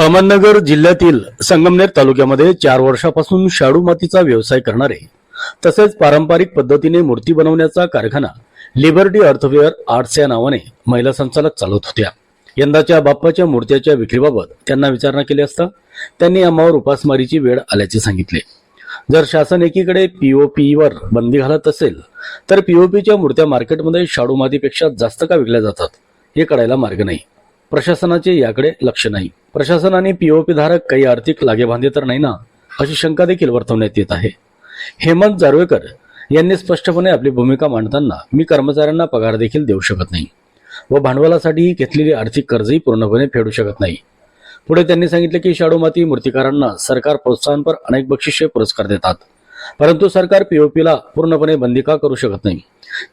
अहमदनगर जिल्ह्यातील संगमनेर तालुक्यामध्ये चार वर्षापासून शाडू मातीचा व्यवसाय करणारे तसेच पारंपरिक पद्धतीने मूर्ती बनवण्याचा कारखाना लिबर्टी अर्थवेअर आर्ट्स या नावाने महिला संचालक चालवत होत्या. यंदाच्या बाप्पाच्या मूर्त्याच्या विक्रीबाबत त्यांना विचारणा केली असता त्यांनी आम्हावर उपासमारीची वेळ आल्याचे सांगितले. जर शासन एकीकडे पीओपीवर बंदी घालत असेल तर पीओपीच्या मूर्त्या मार्केटमध्ये शाडू मातीपेक्षा जास्त का विकल्या जातात हे कळायला मार्ग नाही. प्रशासनाचे याकडे लक्ष नाही. प्रशासनाने पीओपी धारक काही आर्थिक लागेबांधे तर नाही ना अशी शंका देखील वर्तवण्यात येत आहे. हेमंत जारवेकर यांनी स्पष्टपणे आपली भूमिका मांडताना मी कर्मचाऱ्यांना पगार देखील देऊ शकत नाही व भांडवलासाठी घेतलेली आर्थिक कर्जही पूर्णपणे फेडू शकत नाही. पुढे त्यांनी सांगितले की शाडू माती मूर्तिकारांना सरकार प्रोत्साहनपर अनेक बक्षिसे पुरस्कार देतात. परंतु सरकार पीओपीला पूर्णपणे बंदी का करू शकत नाही?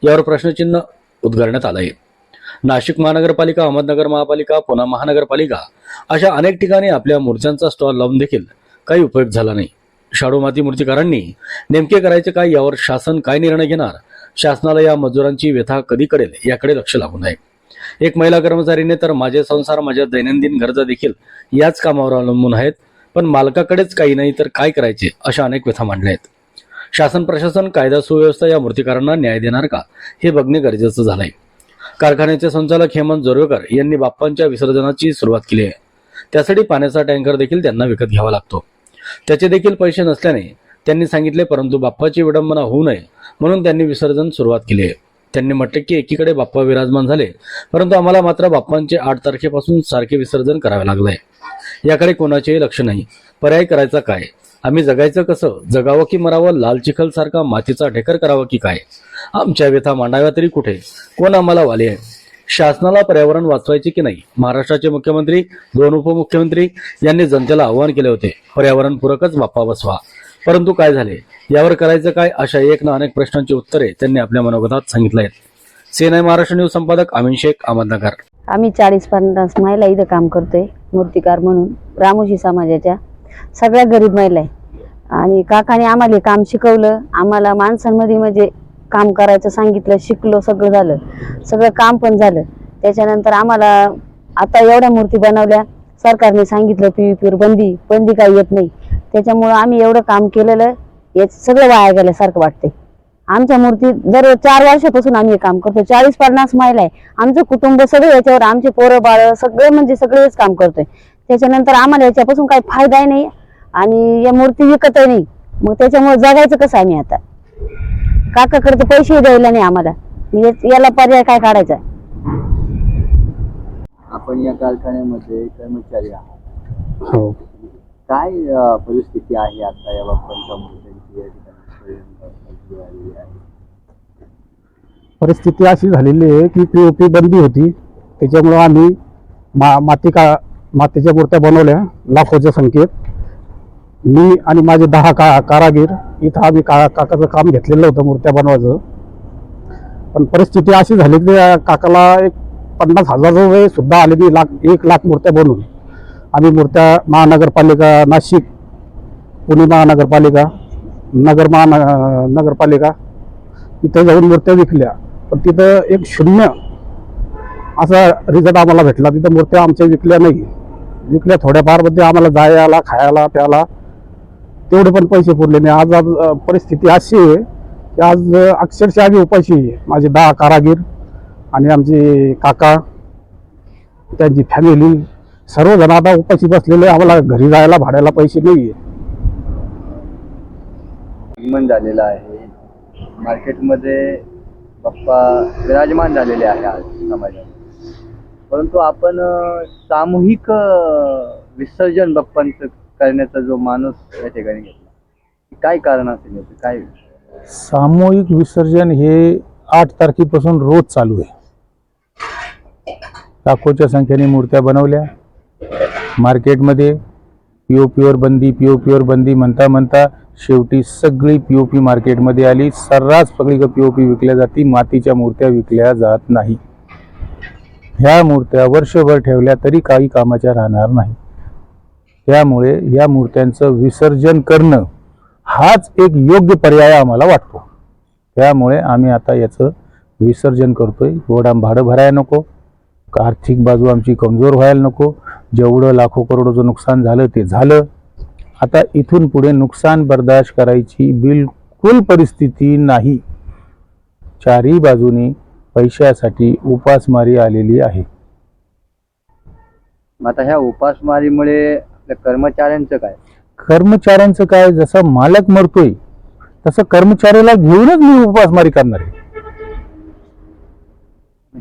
यावर प्रश्नचिन्ह उद्गारण्यात आलं आहे. नाशिक महानगरपालिका अहमदनगर महापालिका पुणे महानगरपालिका अशा अनेक ठिकाणी आपल्या मूर्त्यांचा स्टॉल लावून देखील काही उपयोग झाला नाही. शाडू माती मूर्तिकारांनी नेमके करायचे काय यावर शासन काय निर्णय घेणार? शासनाला या मजुरांची व्यथा कधी करेल याकडे लक्ष लागून आहे. एक महिला कर्मचारीने तर माझे संसार माझ्या दैनंदिन गरजा देखील याच कामावर अवलंबून आहेत पण मालकाकडेच काही नाही तर काय करायचे अशा अनेक व्यथा मांडल्या आहेत. शासन प्रशासन कायदा सुव्यवस्था या मूर्तिकारांना न्याय देणार का हे बघणे गरजेचं झालंय. कारखान्याचे संचालक हेमंत जोरवेकर यांनी बाप्पांच्या विसर्जनाची सुरुवात केली आहे. त्यासाठी पाण्याचा टँकर देखील त्यांना विकत घ्यावा लागतो. त्याचे देखील पैसे नसल्याने त्यांनी सांगितले परंतु बाप्पाची विडंबना होऊ नये म्हणून त्यांनी विसर्जन सुरुवात केली आहे. त्यांनी म्हटले की एकीकडे बाप्पा विराजमान झाले परंतु आम्हाला मात्र बाप्पांचे आठ तारखेपासून सारखे विसर्जन करावे लागले याकडे कोणाचेही लक्ष नाही. पर्याय करायचा काय? आम्ही जगायचं कसं? जगावं की मरावं? लाल चिखल सारखा मातीचा ढेकर करावा की काय? आमच्या व्यथा मांडाव्या तरी कुठे? कोण आम्हाला वाले आहे? शासनाला पर्यावरण वाचवायचे की नाही? महाराष्ट्राचे मुख्यमंत्री दोन उपमुख्यमंत्री यांनी जनतेला आवाहन केले होते पर्यावरण पूरकच बाप्पा बसवा परंतु काय झाले? यावर करायचं काय? अशा एक ना अनेक प्रश्नांची उत्तरे त्यांनी आपल्या मनोगतात सांगितले आहेत. सीएनआय महाराष्ट्र न्यूज संपादक अमीन शेख अहमदनगर. आम्ही चाळीस पन्नास महिला इथं काम करतोय मूर्तिकार म्हणून रामोशी समाजाच्या. सगळ्या गरीब महिला आहे. आणि काकाने आम्हाला काम शिकवलं. आम्हाला माणसांमध्ये म्हणजे काम करायचं सांगितलं शिकलो सगळं झालं. सगळं काम पण झालं. त्याच्यानंतर आम्हाला आता एवढ्या मूर्ती बनवल्या. सरकारने सांगितलं पी व्ही बंदी बंदी काही येत नाही. त्याच्यामुळं आम्ही एवढं काम केलेलं याच सगळं वाया गेल्यासारखं वाटतंय. आमच्या मूर्ती दर चार वर्षापासून आम्ही हे काम करतो चाळीस पन्नास महिला आहे. आमचं कुटुंब सगळं याच्यावर आमचे पोरं बाळ सगळे म्हणजे सगळेच काम करतोय. त्याच्यानंतर आम्हाला याच्यापासून काही फायदाही नाही आणि या मूर्ती विकतही नाही. मग त्याच्यामुळे जगायचं कसं आम्ही आता? काकाकडे तर पैसे द्यायला नाही आम्हाला. याला पर्याय काय काढायचा? आपण या कारखान्यामध्ये कर्मचारी आहात. हो. काय परिस्थिती आहे आता या बाप्पांच्या मूर्त्यांची परिस्थिती अशी झालेली आहे की पी ओ पी बंदी होती. त्याच्यामुळं आम्ही मा माती का मातीच्या मूर्त्या बनवल्या लाखोच्या संख्येत मी आणि माझे दहा का कारागीर इथं आम्ही का काकाचं काम घेतलेलं होतं मूर्त्या बनवायचं. पण परिस्थिती अशी झाली की काकाला एक पन्नास हजार रुपये सुद्धा आले नाही लाख एक लाख मूर्त्या बनवून. आम्ही मूर्त्या महानगरपालिका नाशिक पुणे महानगरपालिका नगर महान नगरपालिका इथं जाऊन मूर्त्या विकल्या. पण तिथं एक शून्य असा रिझल्ट आम्हाला भेटला. तिथं मूर्त्या आमच्या विकल्या नाही. विकल्या थोड्याफारमध्ये आम्हाला जायला खायला प्यायला तेवढे पण पैसे पुरले. नाही आज आज परिस्थिती अशी आहे की आज अक्षरशः आम्ही उपाशी आहे. माझे दहा कारागीर आणि आमचे काका त्यांची फॅमिली सर्वजण आता उपाशी बसलेले आम्हाला घरी जायला भाड्याला पैसे नाही आहे आगमन झालेलं आहे. मार्केटमध्ये बाप्पा विराजमान झालेले आहे आज समाजात. परंतु आपण सामूहिक विसर्जन बाप्पांचं करण्याचा जो माणूस या ठिकाणी घेतला काय कारण असेल याचं? काय? सामूहिक विसर्जन हे आठ तारखेपासून रोज चालू आहे. लाखोच्या संख्येने मूर्त्या बनवल्या. मार्केटमध्ये पी ओ पीवर बंदी पी ओ पीवर बंदी म्हणता म्हणता शेवटी सगळी पी ओ पी मार्केटमध्ये आली. सर्रास सगळी पी ओ पी विकल्या जाती मातीच्या मूर्त्या विकल्या जात नाही. ह्या मूर्त्या वर्षभर ठेवल्या तरी काही कामाच्या राहणार नाही. त्यामुळे या मूर्त्यांचं विसर्जन करणं हाच एक योग्य पर्याय आम्हाला वाटतो. त्यामुळे आम्ही आता याचं विसर्जन करतोय. गोडाम भाडं भरायला नको. आर्थिक बाजू आमची कमजोर व्हायला नको. जेवढं लाखो करोडचं नुकसान झालं ते झालं. आता इथून पुढे नुकसान बर्दाश्त करायची बिलकुल परिस्थिती नाही. चारही बाजूनी पैशासाठी उपासमारी आलेली आहे. आता ह्या उपासमारीमुळे आपल्या कर्मचाऱ्यांचं काय? कर्मचाऱ्यांचं काय? जसं मालक मरतोय तसं कर्मचाऱ्याला घेऊनच मी उपासमारी करणार आहे.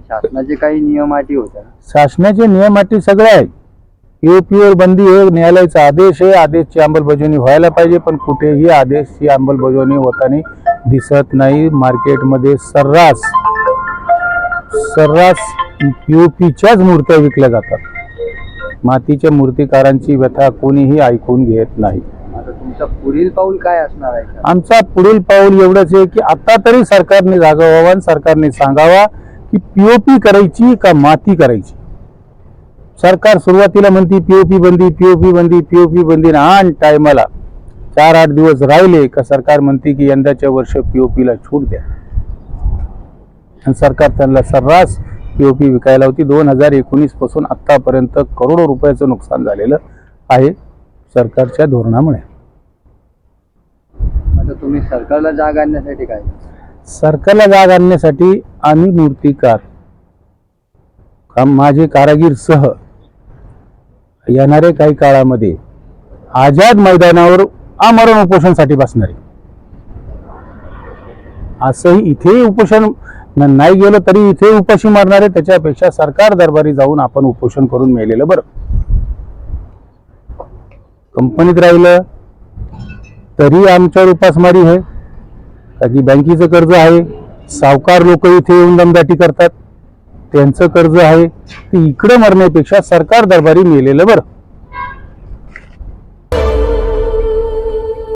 शासनाचे काही नियम अटी होत्या शासनाचे नियम अटी सगळे आहे पीओपीवर बंदी हे न्यायालयाचा आदेश आहे. आदेशची अंमलबजावणी व्हायला पाहिजे पण कुठेही आदेशची अंमलबजावणी होताना दिसत नाही. मार्केटमध्ये सर्रास सर्रास पीओपीच्याच मूर्त्या विकल्या जातात. मातीच्या मूर्तिकारांची व्यथा कोणीही ऐकून घेत नाही. पुढील पाऊल काय असणार आहे? आमचा पुढील पाऊल एवढंच आहे की आता तरी सरकारने जागा व्हावा आणि सरकारने सांगावा की पीओपी करायची का माती करायची? सरकार सुरुवातीला म्हणते पीओपी बंदी पीओपी बंदी पीओपी बंदी. आण टायमाला चार आठ दिवस राहिले का सरकार म्हणते की यंदाच्या वर्ष पीओपीला छूट द्या. आणि सरकार त्यांना सर्रास पीओपी विकायला होती. दोन हजार एकोणीसपासून आतापर्यंत करोडो रुपयाचं नुकसान झालेलं आहे सरकारच्या धोरणामुळे. आता तुम्ही सरकारला जाग आणण्यासाठी काय? सरकारला जाग आणण्यासाठी आम्ही मूर्तिकार. काम माझे कारागीर सह येणाऱ्या काही काळामध्ये आझाद मैदानावर आमरण उपोषणासाठी बसणार. असंही इथे उपोषण नाही गेलं तरी इथे उपाशी मारणार आहे. त्याच्यापेक्षा सरकार दरबारी जाऊन आपण उपोषण करून मिळलेलं बरं. कंपनीत राहिलं तरी आमच्यावर उपासमारी आहे. का की बँकेचं कर्ज आहे. सावकार लोक इथे येऊन दमदाटी करतात. त्यांचं कर्ज आहे. ते इकडे मरण्यापेक्षा सरकार दरबारी मिळलेलं बरं.